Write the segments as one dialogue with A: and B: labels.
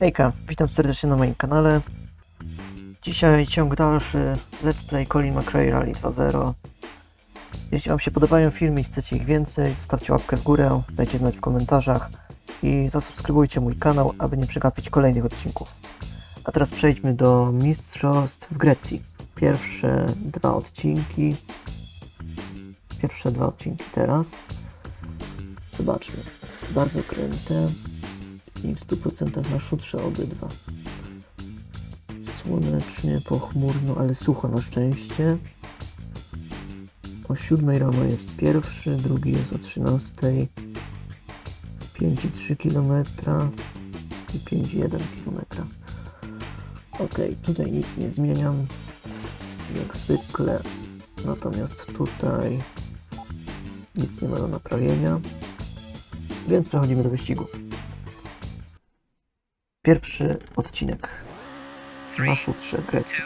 A: Hejka, witam serdecznie na moim kanale. Dzisiaj ciąg dalszy Let's Play Colin McRae Rally 2.0. Jeśli Wam się podobają filmy i chcecie ich więcej, zostawcie łapkę w górę, dajcie znać w komentarzach i zasubskrybujcie mój kanał, aby nie przegapić kolejnych odcinków. A teraz przejdźmy do mistrzostw w Grecji. Pierwsze dwa odcinki. Pierwsze dwa odcinki teraz. Zobaczmy. Bardzo kręte i w 100% na szutrze obydwa. Słonecznie, pochmurno, ale sucho na szczęście. O 7 rano jest pierwszy, drugi jest o 13. 5,3 km i 5,1 km. Ok, tutaj nic nie zmieniam, jak zwykle. Natomiast tutaj nic nie ma do naprawienia. Więc przechodzimy do wyścigu. Pierwszy odcinek na szutrze Grecji.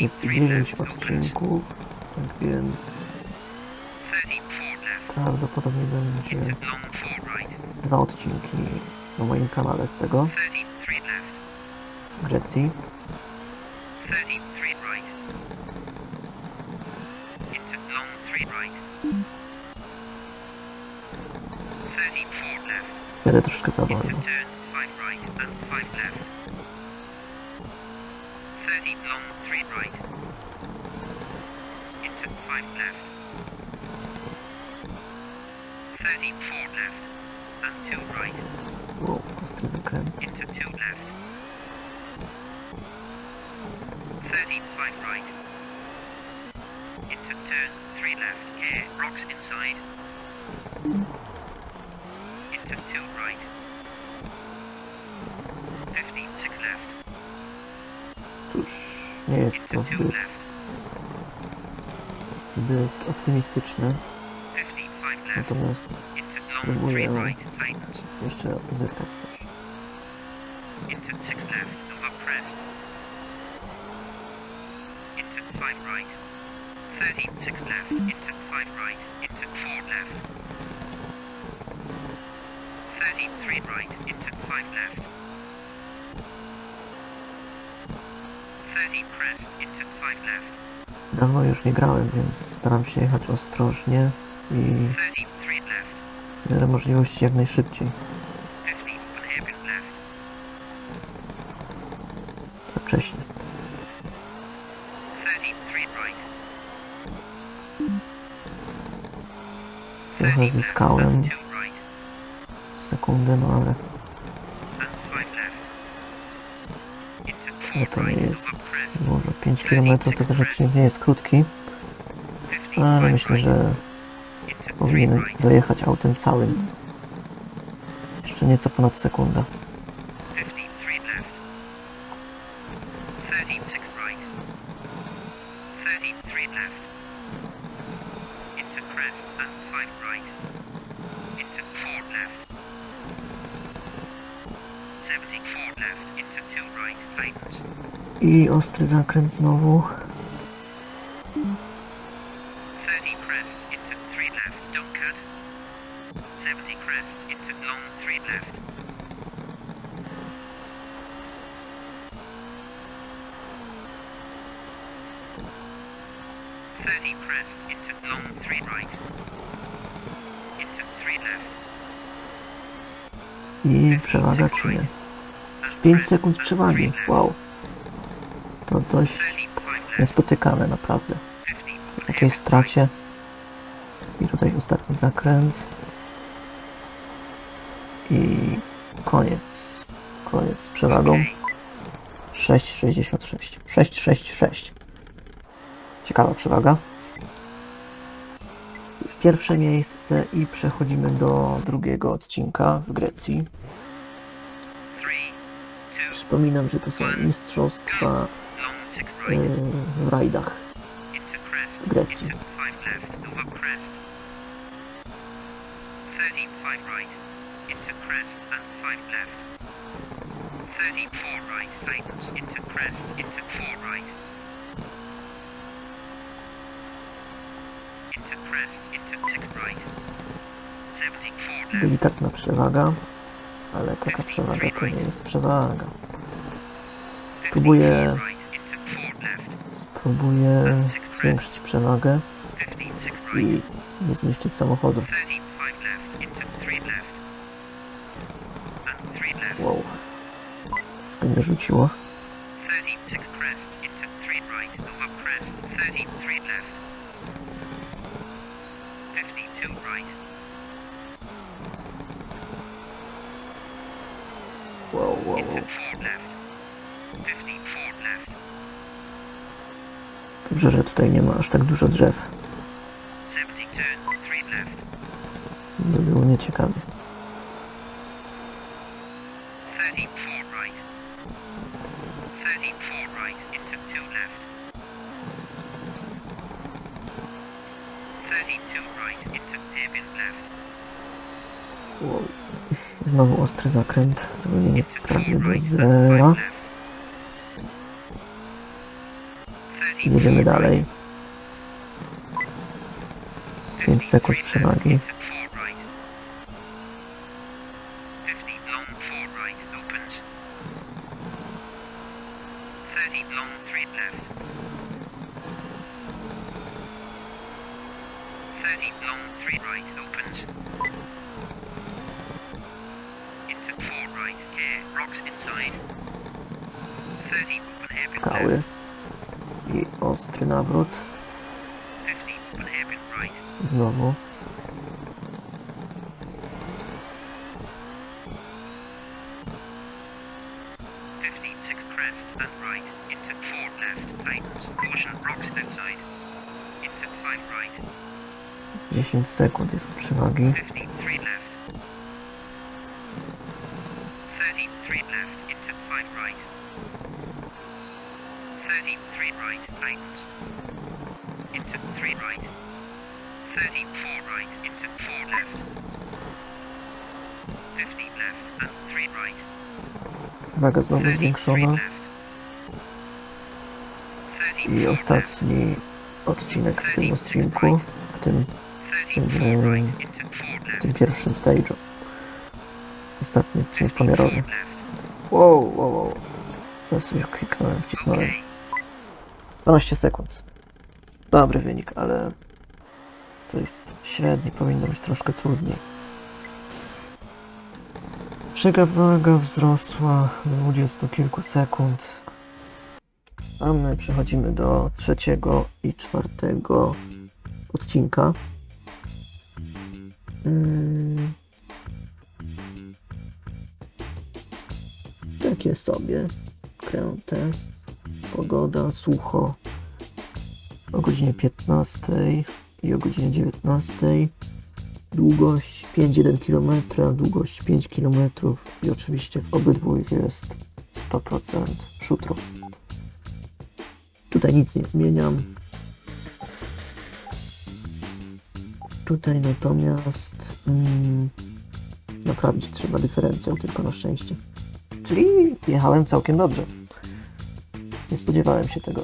A: Jest
B: Thirty-three
A: 9
B: left. Over it.
A: odcinków, tak więc prawdopodobnie będzie dwa odcinki na moim kanale z tego. Grecji.
B: Thirty-three right. Into long three right. Thirty-four left.
A: Jadę troszkę za
B: Into
A: wolno.
B: turn five right and five left. Thirty long three right. Into five left. Thirty four left and two right.
A: O, ostry zakręt.
B: Into two left. Thirty five right. Into turn three left. Here, rocks inside. Left.
A: Cóż, nie jest to zbyt, zbyt optymistyczne, natomiast spróbuję jeszcze uzyskać coś.
B: Into six left. Over crest. Into five right. Thirty six left. Into five right. Into four left. Thirty three right. Five left. Thirty crest. Into five left.
A: Dawno już nie grałem, więc staram się jechać ostrożnie i
B: Thirty three left.
A: w miarę możliwości jak najszybciej.
B: Fifty one hairpin left.
A: Za wcześnie.
B: Right.
A: Trochę
B: 30
A: zyskałem
B: right.
A: sekundę, no ale
B: and five left. Into
A: no to jest może 5 km, to też odcinek nie jest krótki,
B: 50
A: ale myślę, że
B: right,
A: dojechać autem całym. Jeszcze nieco ponad sekundę.
B: 53 left, 36 right, 33 left, into crest and five right, into four left, 74 left, into two right, tightens,
A: I ostry zakręt znowu.
B: 30 crest, into three left, don't cut, 70 crest, into long three left, Thirty crest into long three right. Into three left.
A: I przewaga czy nie? 5 sekund przewagi. Wow. To dość niespotykane naprawdę. W takiej stracie. I tutaj ostatni zakręt. I koniec. Koniec z przewagą. 6,66. 6,66. Ciekawa przewaga. Już pierwsze miejsce i przechodzimy do drugiego odcinka w Grecji. Przypominam, że to są mistrzostwa w rajdach w Grecji. Delikatna przewaga, ale taka przewaga to nie jest przewaga. Spróbuję
B: left.
A: spróbuję zwiększyć przewagę
B: 15 6
A: i nie zniszczyć samochodu.
B: 13 5 left into 3 left. And 3 left.
A: Wow. Troszkę mnie rzuciło.
B: 13 6 crest into 3 right. Over crest. 13 3 left. 52 right.
A: Wow, wow,
B: Into
A: wow.
B: 4 left. 54 left.
A: Dobrze, że tutaj nie ma aż tak dużo drzew.
B: 70 turn 3 left.
A: By było nieciekawie.
B: 34 right. 34 right into 2 left. 32 right into hairpin left.
A: Wow. Znowu ostry zakręt. Zwolnienie
B: Into 2
A: prawie do
B: right and 5
A: zera.
B: left.
A: I jedziemy
B: 34
A: dalej.
B: right,
A: 5 sekund
B: 53
A: przewagi.
B: left into 4 right. 50 long 4 right opens. 30 long 3 left. 30 long 3 right opens. Into 4 right here, rocks inside. 30 open hairpin
A: Skały.
B: left.
A: I ostry nawrót.
B: 50 open hairpin right.
A: Znowu.
B: Fifteen six crest and right into four left tightens. Caution rocks outside. Into five right.
A: 10 sekund jest przewagi.
B: Fifteen three left. Thirteen three left into five right. Thirteen three right. Tightens. Into three right. Thirteen four right into four left. Fifteen left and three right.
A: Waga znowu
B: 33
A: zwiększona. I
B: 34 left.
A: ostatni odcinek w tym odcinku, w tym,
B: 34 right into 4
A: w tym pierwszym stage'u. Ostatni odcinek
B: 54
A: pomiarowy. Wow, wow, wow. Ja sobie kliknąłem, wcisnąłem.
B: Okay.
A: 12 sekund. Dobry wynik, ale to jest średni, powinno być troszkę trudniej. Przewaga wzrosła do 20 kilku sekund. A my przechodzimy do trzeciego i czwartego odcinka. Mm. Takie sobie kręte. Pogoda, sucho. O godzinie 15 i o godzinie 19. Długość 5,1 km, długość 5 km i oczywiście w obydwu jest 100% szutro. Tutaj nic nie zmieniam. Tutaj natomiast mm, naprawić trzeba dyferencjał tylko na szczęście. Czyli jechałem całkiem dobrze. Nie spodziewałem się tego.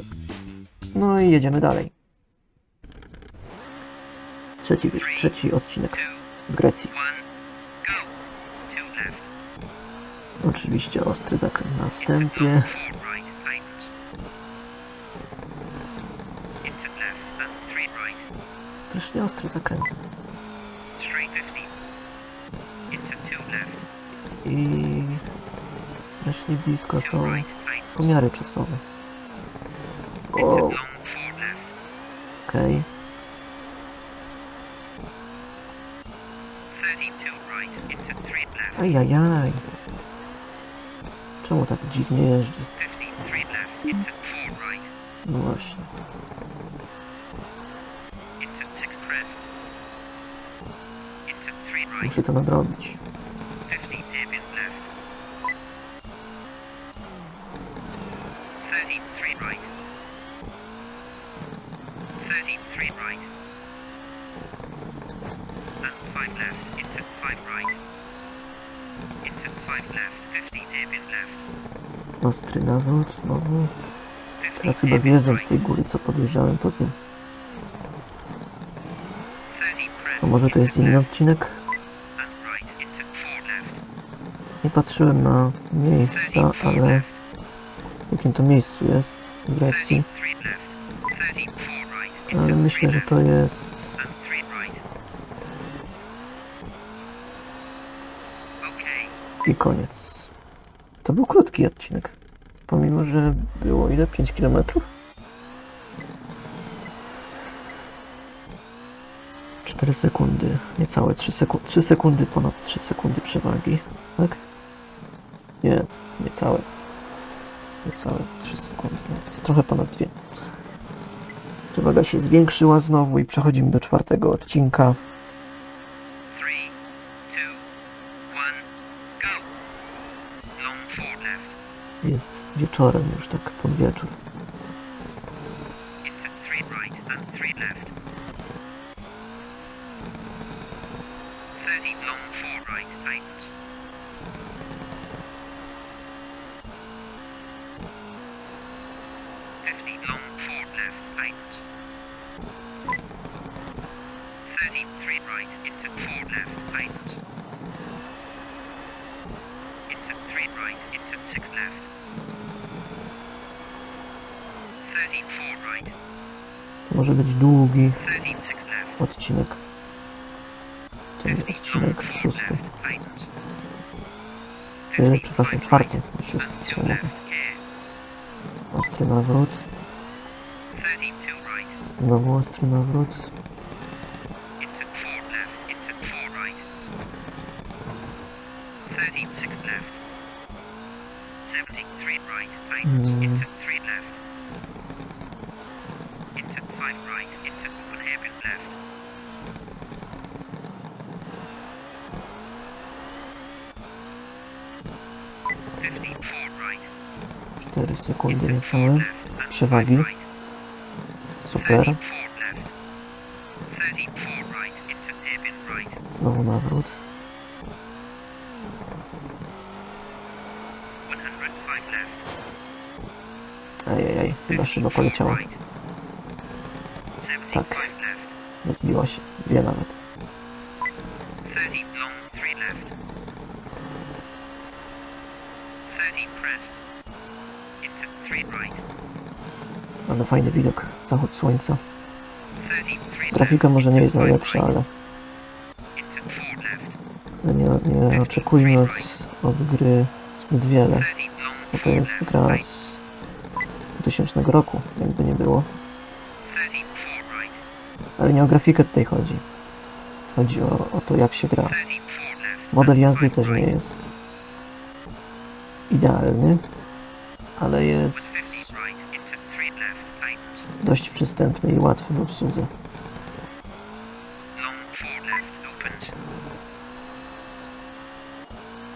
A: No i jedziemy dalej. Trzeci, trzeci odcinek w Grecji. Oczywiście ostry zakręt na wstępie. Strasznie ostry zakręt.
B: Straight 50. Into two left.
A: I strasznie blisko są pomiary czasowe. Wow, okej.
B: 32 right. Into three left.
A: Ajajaj. Czemu tak dziwnie jeździ?
B: 53 left. Into four right.
A: No właśnie. Muszę to nadrobić.
B: 50 hairpin left. 33 right. 33 right. And 5 left. Into 5 right. Into 5 left. 50 hairpin left.
A: Ostry nawrót znowu.
B: 50
A: Teraz chyba zjeżdżam z tej góry, co podjeżdżałem po tym.
B: 30 crest.
A: A może to jest inny odcinek?
B: Right.
A: patrzyłem na miejsca,
B: 34
A: ale w jakim to miejscu jest w Grecji.
B: 33 left. 34 right.
A: Ale myślę,
B: 3
A: że to jest
B: And 3 right. Okay.
A: i koniec. To był krótki odcinek. Pomimo, że było ile? 5 km? Cztery sekundy, niecałe 3 sekundy, 3 sekundy, ponad 3 sekundy przewagi, tak? Nie, niecałe. Niecałe 3 sekundy, trochę ponad 2. Przewaga się zwiększyła znowu i przechodzimy do czwartego odcinka.
B: 3, 2, 1, go. Long 4 left.
A: Jest wieczorem już tak pod wieczór.
B: Into 3 right and 3 left. 30 long 4 right tightens. Fifty long four left tightens. Thirty three right into four left tightens. Into three right into six left. Thirty four right.
A: To może być długi odcinek. Ten odcinek szósty. E, przepraszam, czwarty. Szósty,
B: here.
A: Ostry nawrót. Znowu ostry nawrót.
B: into four left, into four right. Thirty-six left. Seventy-three right, tightens,
A: Mm.
B: into three left. Into five right, into open hairpin left. Fifty-four right.
A: 4 sekundy
B: and
A: Przewagi. Super.
B: 34 left. 34 right into hairpin right.
A: Znowu nawrót.
B: 105 left.
A: Ajajaj, chyba szyba
B: 54
A: poleciała.
B: right. 75
A: Tak. Nie zbiła się. Wie nawet.
B: 30 long 3 left. 30 crest. Into 3 right.
A: Ale fajny widok. Zachód słońca.
B: 33
A: Grafika może nie jest najlepsza, ale
B: Into 4 left.
A: ale nie, nie oczekujmy od, od gry zbyt wiele.
B: 30 long
A: Bo to
B: 4
A: jest gra z 2000 roku, jakby nie było.
B: 34 right.
A: Ale nie o grafikę tutaj chodzi. Chodzi o, o to, jak się gra.
B: 34 left.
A: Model jazdy też nie jest idealny, ale jest
B: 150 right. Into 3 left. Tightens.
A: Dość przystępny i łatwy w obsłudze.
B: Long 4 left opens.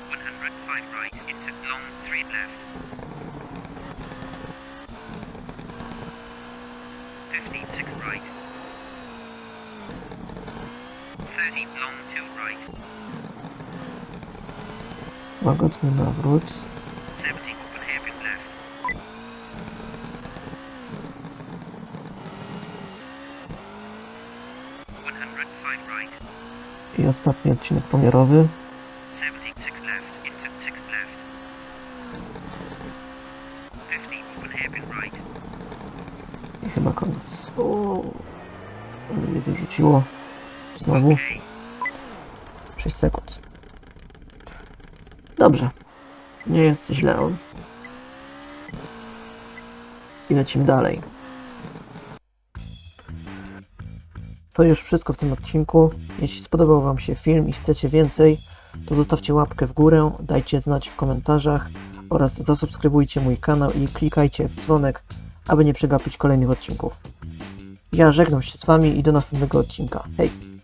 B: 105 right into long 3 left. 56 right. 30 long 2 right.
A: Łagodny nawrót.
B: 70 open hairpin left. One hundred five right.
A: Ostatni odcinek pomiarowy.
B: 76 left into 6 left. 50 open hairpin right.
A: I chyba koniec. O, mnie wyrzuciło. Znowu
B: Okay.
A: 6 sekund. Dobrze. Nie jest źle. I lecimy dalej. To już wszystko w tym odcinku. Jeśli spodobał Wam się film i chcecie więcej, to zostawcie łapkę w górę, dajcie znać w komentarzach oraz zasubskrybujcie mój kanał i klikajcie w dzwonek, aby nie przegapić kolejnych odcinków. Ja żegnam się z Wami i do następnego odcinka. Hej!